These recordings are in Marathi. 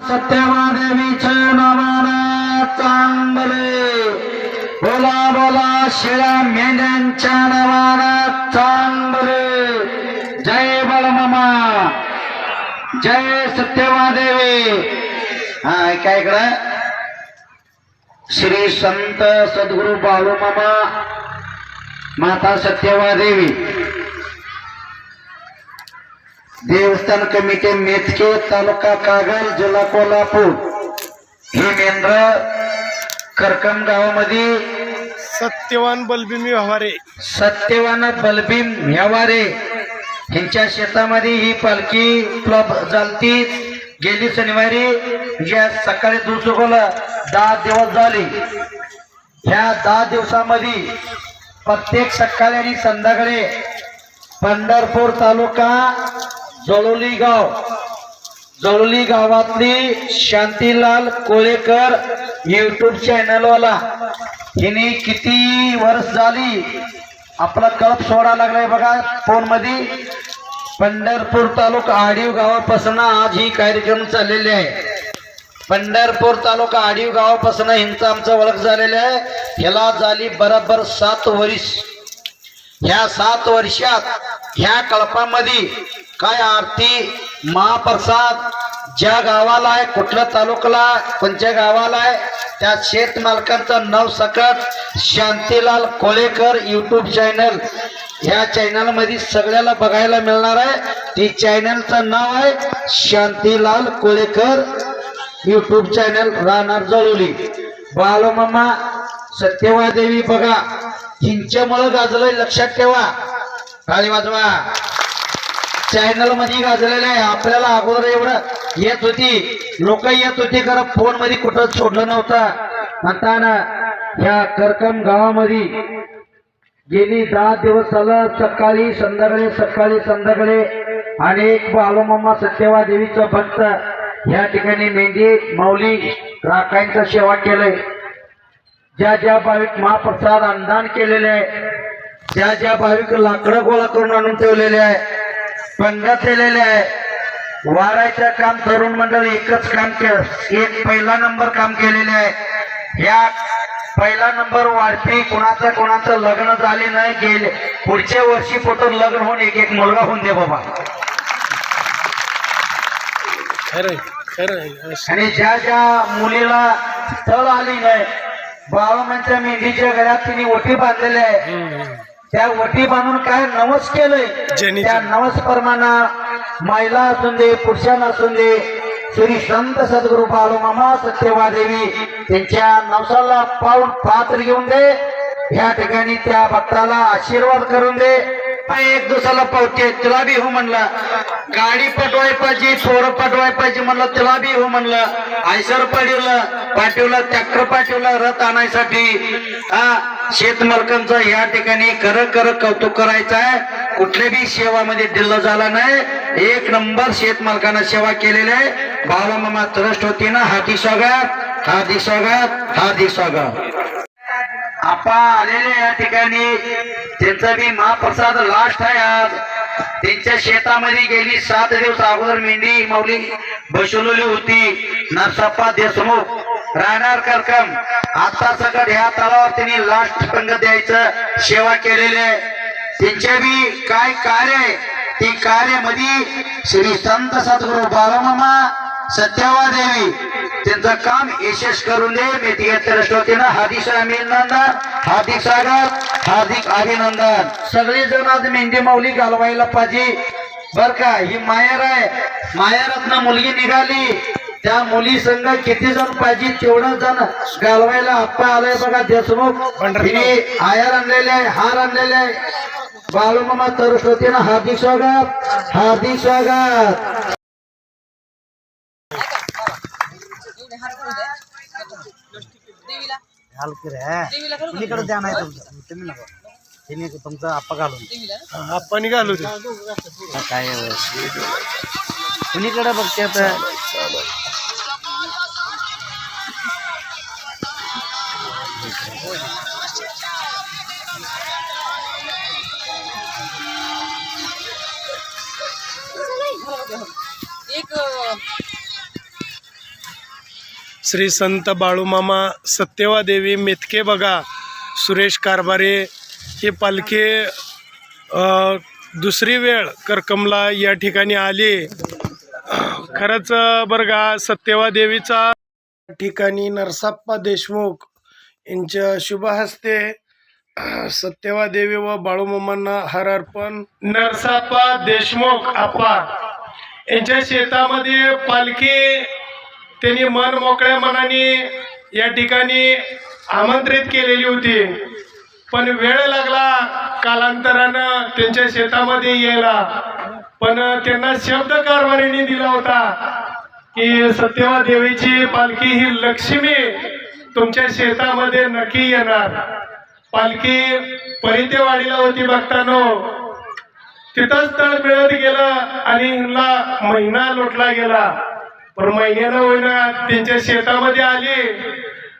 सत्यवादेवीच नावाने चांगले. बोला बोला शिरा मेंढ्यांच्या नावाने चांगले. जय बळमामा जय सत्यवादेवी. हा ऐका इकडं. श्री संत सद्गुरु बाळूमामा माता सत्यवादेवी. देवस्थान कमिटी मेथके तालुका कागल जिल्हा कोल्हापूर. ही मेंढर करकम गावामध्ये सत्यवान बलबीमी व्यवहारे. सत्यवान बलबीम ह्यावारे ह्यांच्या शेतामध्ये ही पालखी फ्लॉप झालती. गेली शनिवारी ज्या सकाळी दूध चुकवलं दहा दिवस झाले. ह्या दहा दिवसामध्ये प्रत्येक सकाळी आणि संध्याकाळी पंढरपूर तालुका जळोली गाव. जळोली गावातली शांतीलाल कोळेकर युट्यूब चॅनलवाला हिने किती वर्ष झाली आपला कळप सोडा लागलाय बघा फोनमध्ये. पंढरपूर तालुका आडीव गावापासून आज ही कार्यक्रम चाललेले आहे. पंढरपूर तालुका आडीव गावापासून हिंचा आमचा ओळख झालेला आहे. ह्याला झाली बरोबर सात वर्ष ह्या सात वर्षात ह्या कळपामध्ये काय आरती? महाप्रसाद. ज्या गावाला आहे कुठल्या तालुक्याला कोणत्या गावाला आहे त्या शेत मालकांचं नाव सकट. शांतीलाल कोळेकर युट्यूब चॅनल ह्या चॅनलमध्ये सगळ्याला बघायला मिळणार आहे. ती चॅनलचं नाव आहे शांतीलाल कोळेकर. युट्यूब चॅनल राहणार जळवली बालमामा सत्यवादेवी बघा. हिंच्यामुळं गाजलंय लक्षात ठेवा. खाली वाजवा. चॅनलमध्ये गाजलेलं आहे. आपल्याला अगोदर एवढं येत होती. लोक येत होती खरं. फोनमध्ये कुठं सोडलं नव्हतं. म्हणताना ह्या करकम गावामध्ये गेली दहा दिवस झालं. सकाळी संध्याकाळी सकाळी संध्याकाळी अनेक बालूमामा सत्यवा देवीचं भक्त या ठिकाणी मेंढी माऊली राखांचं सेवा केलंय. ज्या ज्या भाविक महाप्रसाद अनुदान केलेले आहे ज्या ज्या भाविक लाकडं गोळा करून आणून ठेवलेले आहे पंगत केलेले आहे. वारायचं काम तरुण मंडळ एकच काम केलं. एक पहिला नंबर काम केलेले आहे. ह्या पहिला नंबर वाढपी कुणाचं कुणाचं लग्न झाले नाही गेले. पुढच्या वर्षी पोटर लग्न होऊन एक एक मुलगा होऊन दे बाबा. आणि ज्या ज्या मुलीला स्थळ आली नाही बाळामांच्या मेंढीच्या घरात तिने ओटी बांधलेली आहे. त्या वटी बांधून काय नवस केलंय. त्या नवस प्रमाणे महिला असून दे पुरुषांना असून दे श्री संत सद्गुरु बाळूमामा सत्यवादेवी त्यांच्या नवसाला पाऊल पात्र घेऊन दे. ह्या ठिकाणी त्या भक्ताला आशीर्वाद करून दे. एक दिवसाला पावते तिला बी हो म्हणलं. गाडी पटवाय पाहिजे पोरं पटवाय पाहिजे म्हणलं तिला बी हो म्हणलं. आयसर पाठवलं पाठवलं ट्रॅक्टर पाठवलं रथ आणायसाठी. हा शेतमालकांचं या ठिकाणी कर कर कौतुक करायचं आहे. कुठल्याही सेवामध्ये दिल्ल झाला नाही. एक नंबर शेतमालकांना सेवा केलेली आहे. बाळा मामा ट्रस्ट होती ना? हाती स्वागत हाती स्वागत हाती स्वागत आपा आलेले या ठिकाणी. त्यांचा बी महाप्रसाद लास्ट आहे आज. त्यांच्या शेतामध्ये गेली सात दिवस अगोदर मेंढी माऊली बसवलेली होती. नरसप्पा देशमुख. राहणार करकम. आता सकट ह्या तलावर त्यांनी लास्ट पंग द्यायचं सेवा केलेली आहे. त्यांच्या बी काय कार्य आहे? ती कार्यामध्ये श्री संत सद्गुरु सत्यावा देवी त्यांचं काम यशस्वी करून दे. मी तिघात्तर वतीनं हार्दिक अभिनंदन हार्दिक स्वागत हार्दिक अभिनंदन. सगळे जण आज मेंढी माऊली घालवायला पाहिजे. बर का ही मायर आहे रत्न मुलगी निघाली. त्या मुली संघ किती जण पाहिजे तेवढं जण. घालवायला आप्पा आलाय बघा देशमुख. हिने आयर आणलेले आहे हार आणलेले आहे. बाळूमामा सरस्वतीनं हार्दिक स्वागत हार्दिक स्वागत. देवीला घाल की रे देवीला करू का? कुणीकडे द्या नाही तुमचं. तुम्ही नको. तिने तुमचं आप्पा घालून. देवीला? ना? आपण निघालो ते हा, काय कुणीकडे बघते आता? श्री संत बाळूमामा सत्यवादेवी मेतके बघा सुरेश कारभारे ही पालखी दुसरी वेळ करकमला या ठिकाणी आली. खरंच बरं का सत्यवादेवीचा ठिकाणी नरसाप्पा देशमुख यांच्या शुभ हस्ते सत्यवादेवी व बाळूमामांना हार अर्पण. नरसाप्पा देशमुख आप्पा. यांच्या शेतामध्ये पालखी त्यांनी मन मोकळ्या मनाने या ठिकाणी आमंत्रित केलेली होती. पण वेळ लागला कालांतरानं त्यांच्या शेतामध्ये यायला. पण त्यांना शब्द कारभारीने दिला होता की सत्यवा देवीची पालखी ही लक्ष्मी तुमच्या शेतामध्ये नक्की येणार. पालखी परितेवाडीला होती बघतानो. तिथंच तळ मिळत गेलं आणि हिला महिना लोटला गेला. पण महिन्यानं होईना त्यांच्या शेतामध्ये आली.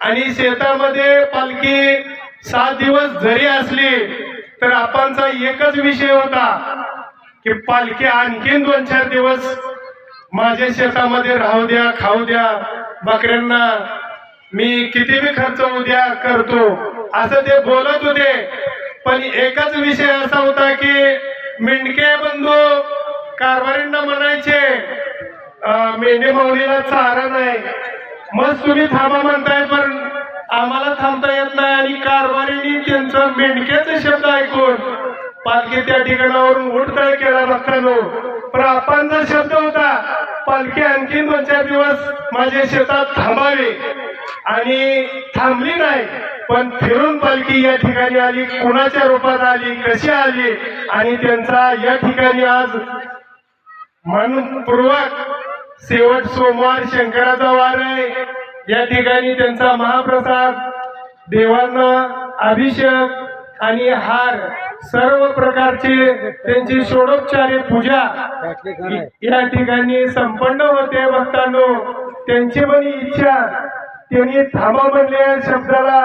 आणि शेतामध्ये पालखी सात दिवस जरी असली तर आपणचा एकच विषय होता. की पालखी आणखीन दोन चार दिवस माझ्या शेतामध्ये राहू द्या खाऊ द्या. बकऱ्यांना मी किती बी खर्च उद्या करतो असं ते बोलत होते. पण एकच विषय असा होता की मेंढके बंधू कारभारींना म्हणायचे मेंढे माऊलीला चारा नाही. मग तुम्ही थांबा म्हणताय पण आम्हाला थांबता येत नाही आणि कारभारीने त्यांचं मेंढक्याचं शब्द ऐकून पालखी त्या ठिकाणावरून उठतळ केला भक्तांनो. पण जर शब्द होता. पालखी आणखीन दोन चार दिवस माझ्या शेतात थांबावी. आणि थांबली नाही पण फिरून पालखी या ठिकाणी आली कुणाच्या रूपात आली कशी आली आणि त्यांचा या ठिकाणी आज मनपूर्वक शेवट सोमवार शंकराचा वार आहे. या ठिकाणी त्यांचा महाप्रसाद देवांना अभिषेक आणि हार सर्व प्रकारचे त्यांची षोडोपचारे पूजा या ठिकाणी संपन्न होते भक्तांनो. त्यांची पण इच्छा. त्यांनी थांबा म्हणल्या शब्दाला.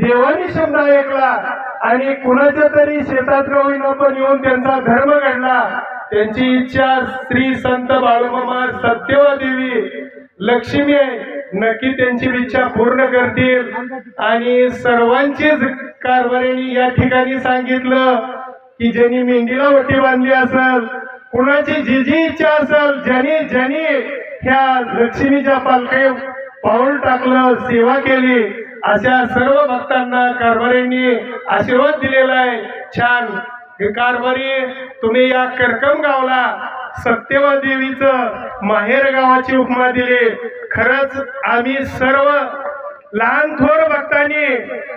देवानी शब्द ऐकला आणि कुणाच्या तरी शेतात होईना पण येऊन त्यांचा धर्म घडला. त्यांची इच्छा श्री संत बाळूमामा सत्यवा देवी लक्ष्मी नक्की त्यांची इच्छा पूर्ण करतील. आणि सर्वांचीच कारभारीने या ठिकाणी सांगितलं की ज्यांनी मेंढीला वटी बांधली असेल कुणाची जी जी इच्छा असेल ज्यांनी ज्यांनी ह्या लक्ष्मीच्या पालखे पाऊल टाकलं सेवा केली अशा सर्व भक्तांना कारभारींनी आशीर्वाद दिलेला आहे. छान. कारभारी तुम्ही या करकम गावला सत्यवा देवीचं माहेर गावाची उपमा दिली. खरंच आम्ही सर्व लहान थोर भक्तांनी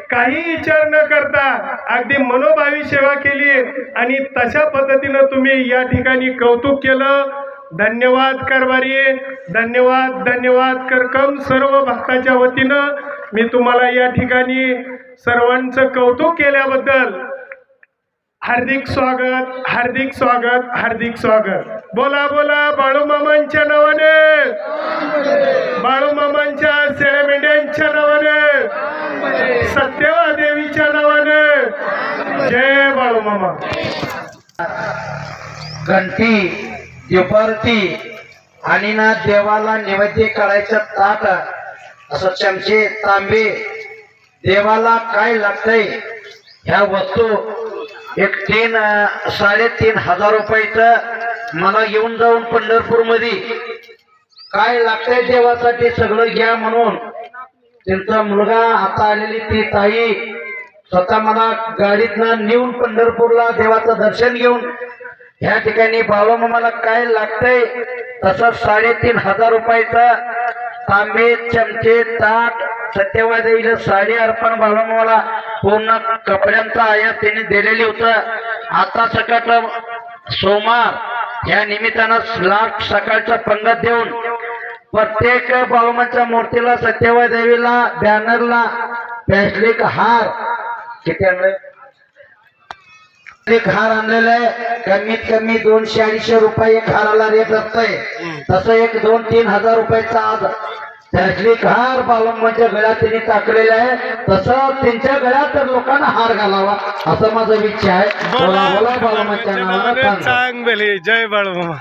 काही विचार न करता अगदी मनोभावी सेवा केली आणि तशा पद्धतीनं तुम्ही या ठिकाणी कौतुक केलं. धन्यवाद कारभारी. धन्यवाद धन्यवाद करकम सर्व भक्ताच्या वतीनं मी तुम्हाला या ठिकाणी सर्वांचं कौतुक केल्याबद्दल हार्दिक स्वागत हार्दिक स्वागत हार्दिक स्वागत. बोला बोला बाळूमामांच्या नावाने. बाळूमामांच्या शेळ्या मेंढ्यांच्या नावाने. सत्यवा देवीच्या नावाने. जय बाळूमामा घंटी दुपारती आणि ना देवाला नैवेद्य करायचं ताट असं चमचे तांबे देवाला काय लागतंय? ह्या वस्तू एक तीन साडेतीन हजार रुपयाचं मला येऊन जाऊन पंढरपूरमध्ये काय लागतंय देवासाठी सगळं घ्या म्हणून. त्यांचा मुलगा आता आलेली ती ताई स्वतः मला गाडीतनं नेऊन पंढरपूरला देवाचं दर्शन घेऊन. ह्या ठिकाणी बाळूमामाला काय लागतंय? तसं साडेतीन हजार रुपयाचा तांबे चमचे ताट सत्यवादेवीला साडी अर्पण बाळूमामाला पूर्ण कपड्यांचा आयात त्यांनी दिलेली होतं. आता सकट सोमवार या निमित्तानं लाख सकाळचा पंगत देऊन प्रत्येक बाळूमाच्या मूर्तीला सत्यवाय देवीला बॅनरला पॅस्लिक हार किती आणले? एक हार आणलेला आहे. कमीत कमी दोनशे अडीचशे रुपये एक हाराला रेट असतंय तसं एक दोन तीन हजार रुपयाचा आज पॅस्लिक हार बाळूमाच्या गळ्यात त्यांनी टाकलेला आहे. तसं त्यांच्या गळ्यात तर लोकांना हार घालावा असं माझं इच्छा आहे. बोला. बोला बाळूमाच्या नावानं सांगा. चांगले. जय बाळूमामा.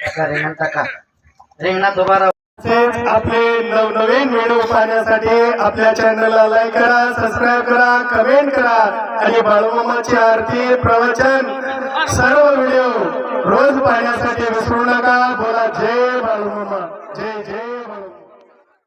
टाका रिंगण टाका. रिंगणात उभा राहा. तसेच आपले नवनवीन व्हिडिओ पाहण्यासाठी आपल्या चॅनलला लाईक करा सबस्क्राईब करा कमेंट करा आणि बाळूमामाची आरती प्रवचन. सर्व व्हिडिओ रोज पाहण्यासाठी विसरू नका. बोला जय बाळूमामा. जय